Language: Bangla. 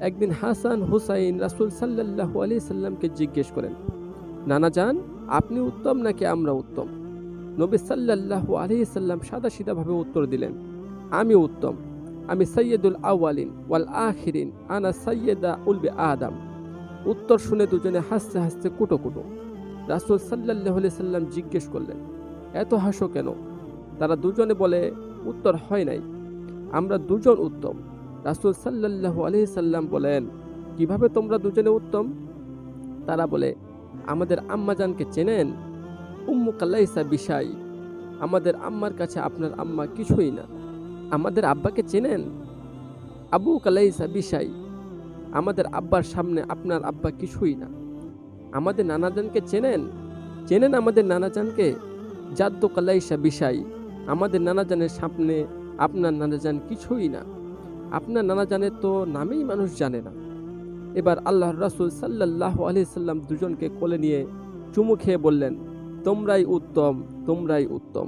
একদিন হাসান হুসাইন রাসুল সাল্লাহ আলি সাল্লামকে জিজ্ঞেস করেন, নানা যান আপনি উত্তম নাকি আমরা উত্তম? নবী সাল্লাহ আলি সাল্লাম সাদা সিধাভাবে উত্তর দিলেন, আমি উত্তম। আমি সৈয়দুল আওয়ালিন ওয়াল আখিরিন, আনা সৈয়দা উলবে আদাম। উত্তর শুনে দুজনে হাসতে হাসতে কুটো কুটো। রাসুল সাল্লাহ সাল্লাম জিজ্ঞেস করলেন, এত হাসো কেন? তারা দুজনে বলে, উত্তর হয় নাই। আমরা দুজন উত্তম। রাসুল সাল্লাহ আলি সাল্লাম বলেন, কীভাবে তোমরা দুজনে উত্তম? তারা বলে, আমাদের আম্মাজানকে চেনেন? উম্মু কাল্লাইসা বিশাই। আমাদের আম্মার কাছে আপনার আম্মা কিছুই না। আমাদের আব্বাকে চেনেন? আবু কালাইসা বিশাই। আমাদের আব্বার সামনে আপনার আব্বা কিছুই না। আমাদের নানাজানকে চেনেন? চেনেন আমাদের নানাজানকে জাদ্দ কালাইসা বিশাই। আমাদের নানাজানের সামনে আপনার নানাজান কিছুই না। আপনার নানা জানে তো নামেই মানুষ জানে না। এবার আল্লাহ রাসুল সাল্লাহ সাল্লাম দুজনকে কোলে নিয়ে চুমু খেয়ে বললেন, তোমরাই উত্তম তোমরাই উত্তম।